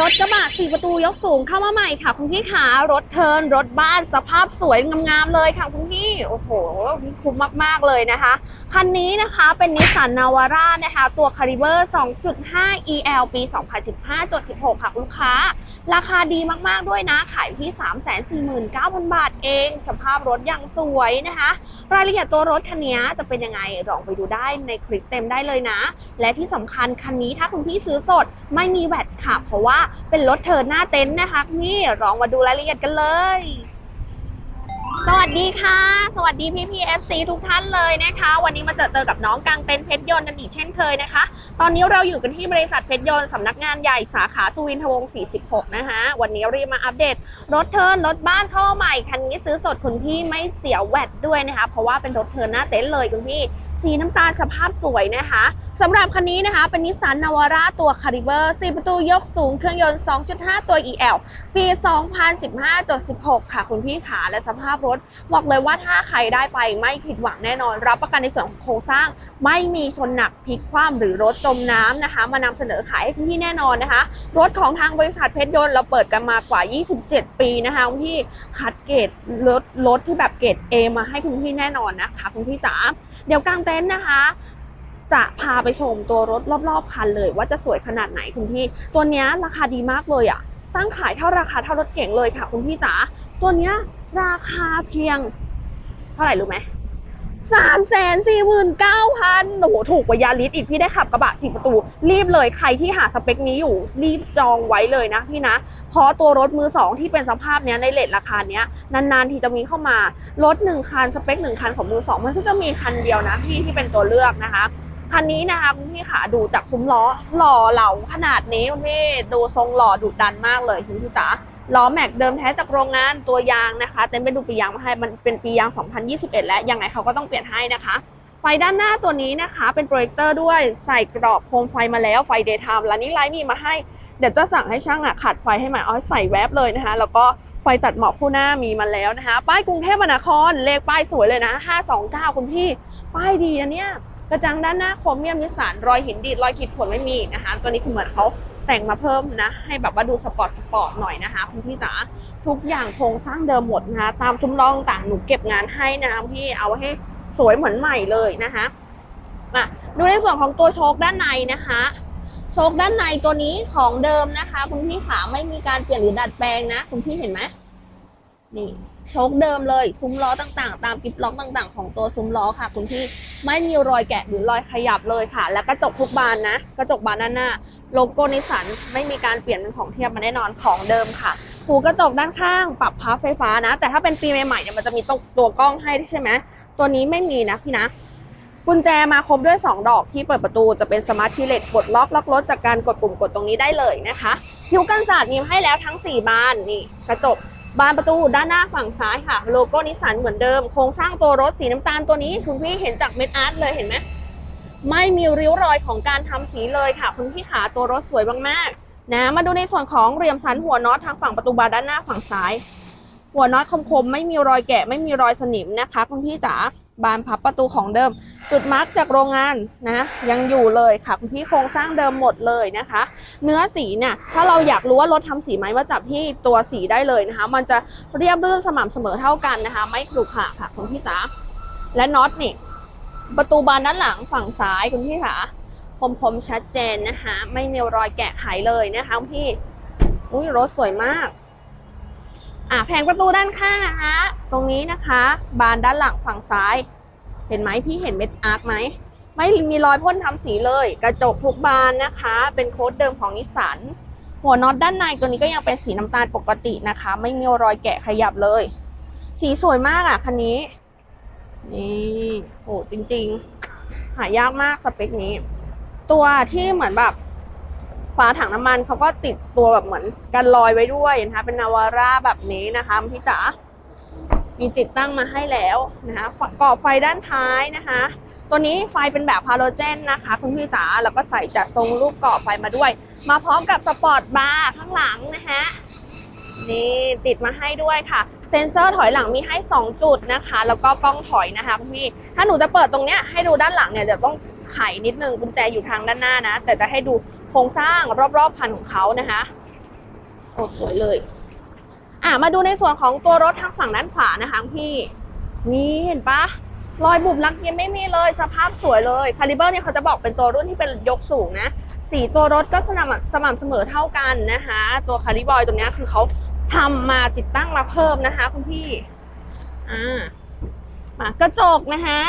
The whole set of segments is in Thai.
รถกระบะสี่ประตูยกสูงเข้ามาใหม่ค่ะ คุณพี่ขารถเทินรถบ้านสภาพสวยงามๆเลยค่ะคุณพี่ โอ้โห คุ้มมากๆเลยนะคะ คันนี้นะคะเป็นนิสสันนาวาร่านะคะ ตัวคาริเบอร์ 2.5 EL ปี 2015-16ค่ะลูกค้า ราคาดีมากๆด้วยนะ ขายที่ 349,000 บาทเอง สภาพรถยังสวยนะคะ รายละเอียดตัวรถคันนี้จะเป็นยังไงลองไปดูได้ในคลิปเต็มได้เลยนะ และที่สำคัญคันนี้ถ้าคุณพี่ซื้อสดไม่มีแวดค่ะ เพราะว่าเป็นรถเทิร์นหน้าเต็นท์นะคะนี่ลองมาดูรายละเอียดกันเลย สวัสดีค่ะ สวัสดีพี่พีเอฟซีทุกท่านเลยนะคะ วันนี้มาเจอเจอกับน้องกลางเต็นท์เพชรยนต์กันอีกเช่นเคยนะคะ ตอนนี้เราอยู่กันที่บริษัทเพชรยนต์สำนักงานใหญ่สาขาสุวินทวงศ์46 นะคะวันนี้รีบมาอัปเดต รถเทิร์นรถบ้านเข้าใหม่คันนี้ซื้อสดคุณพี่ไม่เสียแวดด้วยนะคะ เพราะว่าเป็นรถเทิร์นหน้าเต็นท์เลยคุณพี่ สีน้ำตาลสภาพสวยนะคะสำหรับคันนี้นะคะ เป็นนิสสันนาวาร่าตัวคาริเบอร์4ประตูยกสูงเครื่องยนต์ 2.5 ตัว EL ปี 2015-16 ค่ะคุณพี่ขาและสภาพรถ บอกเลยว่าถ้าใครได้ไปไม่ผิดหวังแน่นอน รับประกันในส่วนของโครงสร้าง ไม่มีชนหนักพลิกคว่ำหรือรถจมน้ำนะคะ มานำเสนอขายให้คุณพี่แน่นอนนะคะ รถของทางบริษัทเพชรยนต์เราเปิดกันมากว่า 27 ปีนะคะคุณพี่คัดเกรดรถรถที่แบบเกรด A มาให้คุณพี่แน่นอนนะคะคุณพี่จ๋าเดี๋ยวกลางเต็นท์นะคะจะพาไปชมตัวรถรอบๆคันเลย ว่าจะสวยขนาดไหนคุณพี่ ตัวเนี้ยราคาดีมากเลยอะตั้งขายเท่าราคาเท่ารถเก่งเลยค่ะ คุณพี่จ๋าตัวเนี้ย ราคาเพียง เท่าไหร่รู้ไหมสามแสนสี่หมื่นเก้าพันโอ้โหถูกกว่ายาริสอีกพี่ได้ขับกระบะสี่ประตู รีบเลยใครที่หาสเปคนี้อยู่ รีบจองไว้เลยนะพี่นะ เพราะตัวรถมือสองที่เป็นสภาพเนี้ยในเลทราคาเนี้ยนานๆ ทีจะมีเข้ามารถหนึ่งคันสเปคหนึ่งคันของมือสองมันก็จะมีคันเดียวนะพี่ที่เป็นตัวเลือกนะคะคันนี้นะคะคุณพี่ขาดูจากซุ้มล้อหล่อเหลาขนาดนี้คุณพี่ดูทรงหล่อดุดันมากเลยคุณพี่จ๋า ล้อแม็กเดิมแท้จากโรงงานตัวยางนะคะ เต็มไปดูปียางมาให้มันเป็นปียาง 2021 แล้วยังไงเขาก็ต้องเปลี่ยนให้นะคะ ไฟด้านหน้าตัวนี้นะคะเป็นโปรเจคเตอร์ด้วยใส่กรอบโคมไฟมาแล้วไฟเดย์ไทม์แล้วนี่ไลน์มีมาให้เดี๋ยวจะสั่งให้ช่างอะขัดไฟให้ใหม่เอาให้ใส่แวบเลยนะคะ แล้วก็ไฟตัดหมอกคู่หน้ามีมาแล้วนะคะ ป้ายกรุงเทพมหานครเลขป้ายสวยเลยนะ 529 คุณพี่ ป้ายดีนะเนี่ยกระจังด้านหน้าโครเมียมนิสสันรอยหินดีดรอยขีดข่วนไม่มีนะคะ ตัวนี้คือเหมือนเขา แต่งมาเพิ่มนะ ให้แบบว่าดูสปอร์ตสปอร์ตหน่อยนะคะคุณพี่จ๋าทุกอย่างโครงสร้างเดิมหมดนะคะ ตามซุ้มล้อต่างหนูเก็บงานให้นะคะพี่เอาให้สวยเหมือนใหม่เลยนะคะมาดูในส่วนของตัวโชคด้านในนะคะ โชคด้านในตัวนี้ของเดิมนะคะ คุณพี่ขาไม่มีการเปลี่ยนหรือดัดแปลงนะ คุณพี่เห็นไหมนี่ โชคเดิมเลยซุ้มล้อต่างๆ ตามกิบล็อกต่างๆ ของตัวซุ้มล้อค่ะ คุณพี่ไม่มีรอยแกะหรือรอยขยับเลยค่ะ และกระจกทุกบานนะ กระจกบานด้านหน้า โลโก้นิสสันไม่มีการเปลี่ยนเป็นของเทียบมาแน่นอนของเดิมค่ะหูกระจกด้านข้างปรับพับไฟฟ้านะ แต่ถ้าเป็นปีใหม่ๆเนี่ยมันจะมีตัวตัวกล้องให้ใช่ไหมตัวนี้ไม่มีนะพี่นะกุญแจมาครบด้วย 2 ดอกที่เปิดประตูจะเป็นสมาร์ทคีเลสกดล็อกล็อกรถจากการกดปุ่มกดตรงนี้ได้เลยนะคะผิวกันสาดมีให้แล้วทั้ง 4 บานนี่กระจก บานประตูด้านหน้าฝั่งซ้ายค่ะ โลโก้นิสสันเหมือนเดิม โครงสร้างตัวรถสีน้ำตาลตัวนี้ คุณพี่เห็นจากเม็ดอาร์ตเลยเห็นไหมไม่มีริ้วรอยของการทำสีเลยค่ะ คุณพี่ขาตัวรถสวยมากๆนะมาดูในส่วนของเหลี่ยมสันหัวน็อตทางฝั่งประตูบานด้านหน้าฝั่งซ้าย หัวน็อตคมๆไม่มีรอยแกะไม่มีรอยสนิมนะคะ คุณพี่จ๋าบานพับประตูของเดิม จุดมาร์กจากโรงงานนะ ยังอยู่เลยค่ะ คุณพี่โครงสร้างเดิมหมดเลยนะคะ เนื้อสีเนี่ยถ้าเราอยากรู้ว่ารถทำสีไหมมาจับที่ตัวสีได้เลยนะคะ มันจะเรียบรื่นสม่ำเสมอเท่ากันนะคะ ไม่ขรุขระค่ะคุณพี่จ๋าและน็อตนี่ประตูบานด้านหลังฝั่งซ้ายคุณพี่ค่ะคมๆชัดเจนนะคะ ไม่มีรอยแกะไขเลยนะคะคุณพี่อุ้ยรถสวยมากอะแผงประตูด้านข้างนะคะ ตรงนี้นะคะ บานด้านหลังฝั่งซ้าย เห็นไหมพี่เห็นเม็ดอาร์คไหม ไม่มีรอยพ่นทำสีเลย กระจกทุกบานนะคะ เป็นโค้ดเดิมของนิสสันหัวน็อตด้านในตัวนี้ก็ยังเป็นสีน้ำตาลปกตินะคะ ไม่มีรอยแกะขยับเลย สีสวยมากอะคันนี้ นี่โหจริง ๆ หายากมากสเปคนี้ ตัวที่เหมือนแบบฝาถังน้ำมันเขาก็ติดตัวแบบเหมือนกันลอยไว้ด้วยนะคะเป็นนาวาร่าแบบนี้นะคะพี่จ๋า มีติดตั้งมาให้แล้วนะคะกรอบไฟด้านท้ายนะคะ ตัวนี้ไฟเป็นแบบฮาโลเจนนะคะคุณพี่จ๋าแล้วก็ใส่จัดทรงรูปกรอบไฟมาด้วย มาพร้อมกับสปอร์ตบาร์ข้างหลังนะคะนี่ติดมาให้ด้วยค่ะ เซ็นเซอร์ถอยหลังมีให้ 2 จุดนะคะ แล้วก็กล้องถอยนะคะคุณพี่ ถ้าหนูจะเปิดตรงเนี้ยให้ดูด้านหลังเนี่ยเดี๋ยวต้องไขนิดนึงกุญแจอยู่ทางด้านหน้านะ แต่จะให้ดูโครงสร้างรอบๆคันของเขานะคะ โอ้สวยเลย อะมาดูในส่วนของตัวรถทางฝั่งด้านขวานะคะพี่ นี่เห็นปะรอยบุบลักยังไม่มีเลยสภาพสวยเลยคาลิเบอร์เนี่ยเขาจะบอกเป็นตัวรุ่นที่เป็นยกสูงนะสีตัวรถก็สม่ำสม่ำเสมอเท่ากันนะคะ ตัวคาลิบอยตัวนี้คือเขาทำมาติดตั้งมาเพิ่มนะคะคุณพี่อ่ามากระจกนะคะ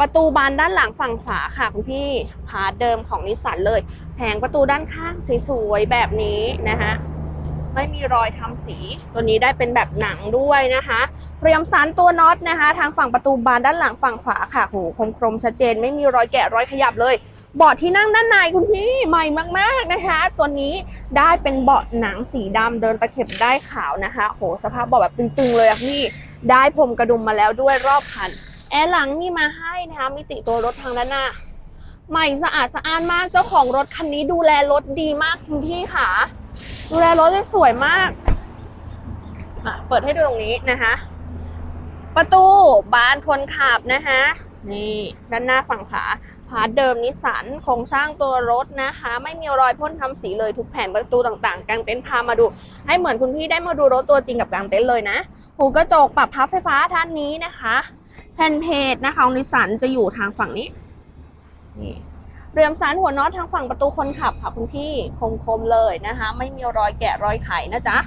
ประตูบานด้านหลังฝั่งขวาค่ะคุณพี่พาร์ทเดิมของนิสสันเลย แผงประตูด้านข้างสวยๆแบบนี้นะคะ ไม่มีรอยทำสี ตัวนี้ได้เป็นแบบหนังด้วยนะคะ เรียมสันตัวน็อตนะคะ ทางฝั่งประตูบานด้านหลังฝั่งขวาค่ะโหคมคมชัดเจน ไม่มีรอยแกะรอยขยับเลยเบาะที่นั่งด้านในคุณพี่ใหม่มากๆนะคะ ตัวนี้ได้เป็นเบาะหนังสีดำเดินตะเข็บได้ขาวนะคะโหสภาพเบาะแบบตึงๆเลยอะพี่ได้พรมกระดุมมาแล้วด้วยรอบคันแอร์หลังมีมาให้นะคะมิติตัวรถทางด้านหน้าใหม่สะอาดสะอ้านมากเจ้าของรถคันนี้ดูแลรถดีมากคุณพี่ค่ะ ดูแลรถได้สวยมากอะเปิดให้ดูตรงนี้นะคะ ประตูบานคนขับนะคะนี่ด้านหน้าฝั่งขวาพาร์ทเดิมนิสันโครงสร้างตัวรถนะคะ ไม่มีรอยพ่นทำสีเลยทุกแผ่นประตูต่างๆกางเต็นท์พามาดู ให้เหมือนคุณพี่ได้มาดูรถตัวจริงกับกางเต็นท์เลยนะ หูกระจกปรับพับไฟฟ้าท่านนี้นะคะ แผ่นเพจนะคะของนิสันจะอยู่ทางฝั่งนี้นี่ เรียมสานหัวน็อตทางฝั่งประตูคนขับค่ะคุณพี่คมๆเลยนะคะ ไม่มีรอยแกะรอยไขนะจ๊ะ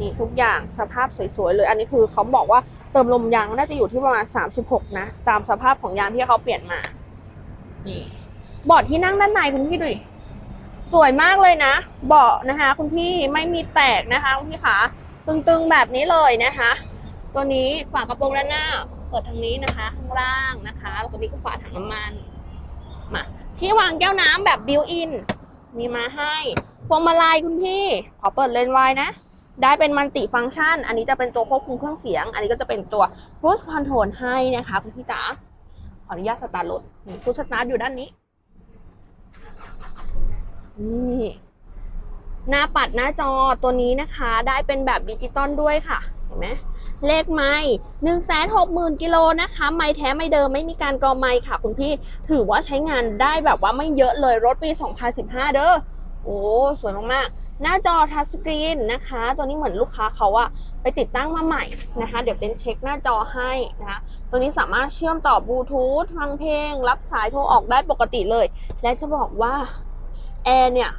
นี่ทุกอย่างสภาพสวยๆเลย อันนี้คือเขาบอกว่าเติมลมยางน่าจะอยู่ที่ประมาณ 36 นะ ตามสภาพของยางที่เขาเปลี่ยนมา นี่เบาะที่นั่งด้านในคุณพี่ดูดิสวยมากเลยนะ เบาะนะคะ คุณพี่ไม่มีแตกนะคะคุณพี่ขาตึงๆแบบนี้เลยนะคะ ตัวนี้ฝากระโปรงด้านหน้า เปิดทางนี้นะคะข้างล่างนะคะแล้วตัวนี้ก็ฝาถังน้ำมัน มาที่วางแก้วน้ำแบบบิวอิน มีมาให้พวงมาลัยคุณพี่ ขอเปิดเลนไว้นะได้เป็นมัลติฟังก์ชัน อันนี้จะเป็นตัวควบคุมเครื่องเสียง อันนี้ก็จะเป็นตัว cruise control ให้นะคะคุณพี่จ๋าขออนุญาตสตาร์ทรถคูสตาร์ทอยู่ด้านนี้ นี่หน้าปัดหน้าจอตัวนี้นะคะ ได้เป็นแบบดิจิตอลด้วยค่ะ เห็นไหม เลขไม้หนึ่งแสนหกหมื่นกิโลนะคะ ไม้แท้ไม่เดิมไม่มีการกอไม้ค่ะ คุณพี่ถือว่าใช้งานได้แบบว่าไม่เยอะเลยรถปี 2015 เด้อโอ้สวยมากๆ หน้าจอทัชสกรีนนะคะ ตัวนี้เหมือนลูกค้าเขาอะไปติดตั้งมาใหม่นะคะ เดี๋ยวเต้นเช็คหน้าจอให้นะคะ ตัวนี้สามารถเชื่อมต่อบลูทูธฟังเพลง รับสายโทรออกได้ปกติเลย และจะบอกว่าแอร์เนี่ย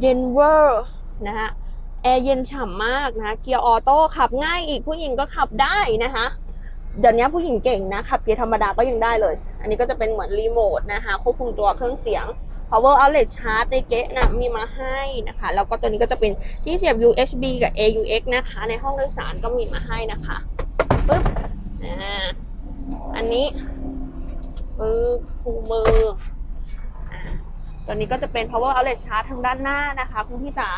เย็นเวอร์นะคะ แอร์เย็นฉ่ำมากนะเกียร์ออโต้ขับง่ายอีกผู้หญิงก็ขับได้นะคะเดี๋ยวนี้ผู้หญิงเก่งนะขับเกียร์ธรรมดาก็ยังได้เลย อันนี้ก็จะเป็นเหมือนรีโมทนะคะควบคุมตัวเครื่องเสียง power outlet charge ในเก๊ะนะมีมาให้นะคะ แล้วก็ตัวนี้ก็จะเป็นที่เสียบ USB กับ AUX นะคะ ในห้องโดยสารก็มีมาให้นะคะปึ๊บอันนี้ปึ๊บคู่มือตัวนี้ก็จะเป็น power outlet charge ทางด้านหน้านะคะ คุณพี่จ๋า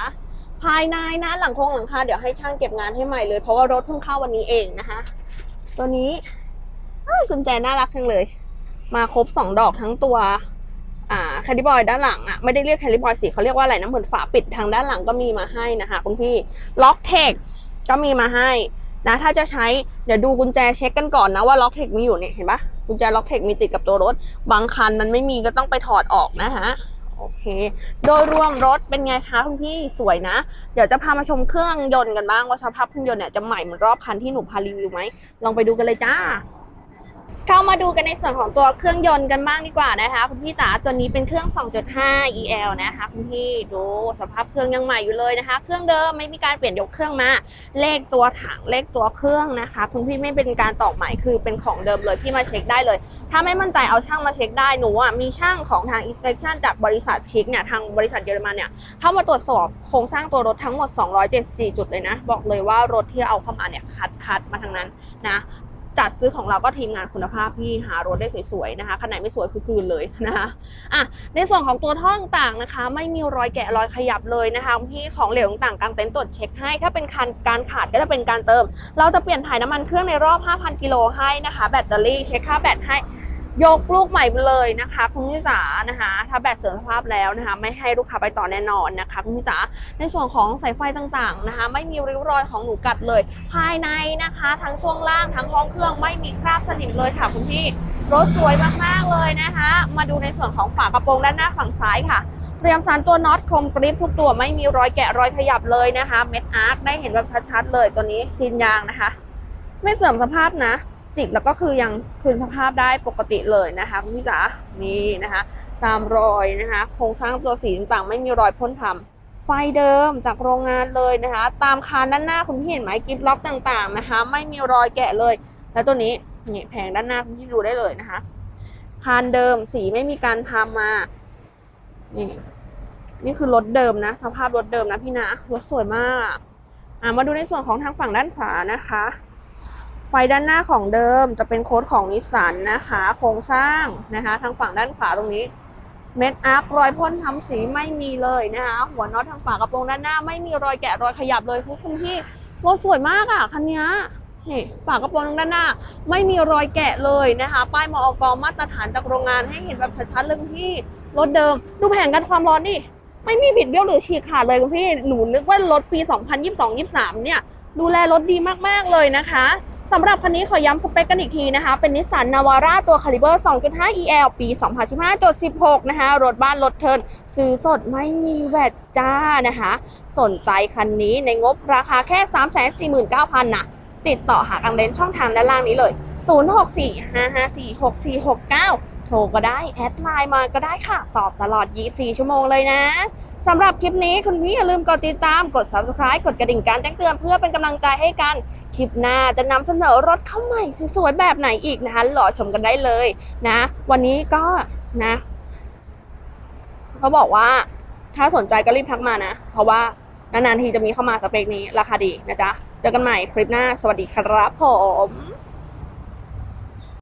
ภายในนะหลังคงหลังคาเดี๋ยวให้ช่างเก็บงานให้ใหม่เลย เพราะว่ารถเพิ่งเข้าวันนี้เองนะคะ ตัวนี้กุญแจน่ารักจังเลย มาครบสองดอกทั้งตัวอ่าแคลิบอยด้านหลังอะไม่ได้เรียกแคลิบอยสิเขาเรียกว่าอะไรนะเหมือนฝาปิดทางด้านหลังก็มีมาให้นะคะคุณพี่ล็อกเทคก็มีมาให้นะถ้าจะใช้เดี๋ยวดูกุญแจเช็คกันก่อนนะว่าล็อกเทคมีอยู่เนี่ยเห็นปะกุญแจล็อกเทคมีติดกับตัวรถ บางคันมันไม่มีก็ต้องไปถอดออกนะคะ โอเค โดยรวมรถเป็นไงคะคุณพี่สวยนะ เดี๋ยวจะพามาชมเครื่องยนต์กันบ้างว่าสภาพเครื่องยนต์เนี่ยจะใหม่เหมือนรอบคันที่หนูพารีวิวไหมลองไปดูกันเลยจ้า เข้ามาดูกันในส่วนของตัวเครื่องยนต์กันบ้างดีกว่านะคะคุณพี่จ๋าตัวนี้เป็นเครื่อง 2.5 EL นะคะคุณพี่ดูสภาพเครื่องยังใหม่อยู่เลยนะคะ เครื่องเดิมไม่มีการเปลี่ยนยกเครื่องมา เลขตัวถังเลขตัวเครื่องนะคะ คุณพี่ไม่เป็นการตอกใหม่คือเป็นของเดิมเลยพี่มาเช็คได้เลย ถ้าไม่มั่นใจเอาช่างมาเช็คได้หนูอะมีช่างของทาง inspection จากบริษัทชิคเนี่ยทางบริษัทเยอรมันเนี่ยเข้ามาตรวจสอบโครงสร้างตัวรถทั้งหมด 274 จุดเลยนะ บอกเลยว่ารถที่เอาเข้ามาเนี่ยคัดคัดมาทางนั้นนะ จัดซื้อของเราก็ทีมงานคุณภาพพี่หารถได้สวยๆนะคะขนาดไม่สวยคือคืนเลยนะคะอะในส่วนของตัวท่อต่างๆนะคะ ไม่มีรอยแกะรอยขยับเลยนะคะพี่ของเหลวต่างๆกางเต็นท์ตรวจเช็คให้ถ้าเป็นการการขาดก็จะเป็นการเติม เราจะเปลี่ยนถ่ายน้ำมันเครื่องในรอบ 5,000 กิโลให้นะคะ แบตเตอรี่เช็คค่าแบตให้ ยกลูกใหม่ไปเลยนะคะคุณพี่จ๋านะคะถ้าแบตเสื่อมสภาพแล้วนะคะ ไม่ให้ลูกค้าไปต่อแน่นอนนะคะคุณพี่จ๋าในส่วนของสายไฟต่างๆนะคะ ไม่มีริ้วรอยของหนูกัดเลย ภายในนะคะ ทั้งช่วงล่างทั้งห้องเครื่องไม่มีคราบสนิมเลยค่ะคุณพี่รถสวยมากๆเลยนะคะ มาดูในส่วนของฝากระโปรงด้านหน้าฝั่งซ้ายค่ะเตรียมสารตัวน็อตคมกริปทุกตัวไม่มีรอยแกะรอยขยับเลยนะคะเม็ดอาร์คได้เห็นแบบชัดๆเลยตัวนี้ซีนยางนะคะ ไม่เสื่อมสภาพนะ จิกแล้วก็คือยังคืนสภาพได้ปกติเลยนะคะคุณพี่จ๋านี่นะคะ ตามรอยนะคะโครงสร้างตัวสีต่างๆ ไม่มีรอยพ่นทำไฟเดิมจากโรงงานเลยนะคะ ตามคานด้านหน้าคุณพี่เห็นไหมกิฟล็อกต่างๆนะคะ ไม่มีรอยแกะเลย แล้วตัวนี้นี่แผงด้านหน้าคุณพี่ดูได้เลยนะคะ คานเดิมสีไม่มีการทำมานี่นี่คือรถเดิมนะ สภาพรถเดิมนะพี่นะรถสวยมากอ่ามาดูในส่วนของทางฝั่งด้านขวานะคะ ไฟด้านหน้าของเดิมจะเป็นโค้ดของนิสสันนะคะ โครงสร้างนะคะ ทางฝั่งด้านขวาตรงนี้เม็ดอัพรอยพ่นทำสีไม่มีเลยนะคะหัวน็อตทางฝากระโปรงด้านหน้า ไม่มีรอยแกะรอยขยับเลยคุณพี่รถสวยมากอะคันนี้นี่ฝากระโปรงด้านหน้า ไม่มีรอยแกะเลยนะคะ ป้ายมออกมาตรฐานจากโรงงานให้เห็นแบบชัดๆเลยคุณพี่รถเดิม ดูแผงกันความร้อนดิไม่มีบิดเบี้ยวหรือฉีกขาดเลยคุณพี่หนูนึกว่ารถปี 2022-23 เนี่ย ดูแลรถดีมากๆเลยนะคะ สำหรับคันนี้ขอย้ำสเปคกันอีกทีนะคะ เป็นนิสสันนาวาร่าตัวคาลิเบอร์2.5 EL ปี 2015.16 นะคะ รถบ้านรถเทินซื้อสดไม่มีแวดจ้านะคะ สนใจคันนี้ในงบราคาแค่ 349,000นะติดต่อหากังเลนช่องทางด้านล่างนี้เลย 0645546469 ทรก็ได้ แอดไลน์มาก็ได้ค่ะ ตอบตลอด 24 ชั่วโมงเลยนะสำหรับคลิปนี้คุณพี่อย่าลืมกดติดตามกด subscribe กดกระดิ่งการแจ้งเตือนเพื่อเป็นกำลังใจให้กัน คลิปหน้าจะนำเสนอรถเข้าใหม่สวยๆแบบไหนอีกนะคะรอชมกันได้เลยนะ วันนี้ก็นะเขาบอกว่าถ้าสนใจก็รีบทักมานะ เพราะว่านานๆทีจะมีเข้ามาสเปคนี้ราคาดีนะจ๊ะ เจอกันใหม่คลิปหน้า สวัสดีครับผม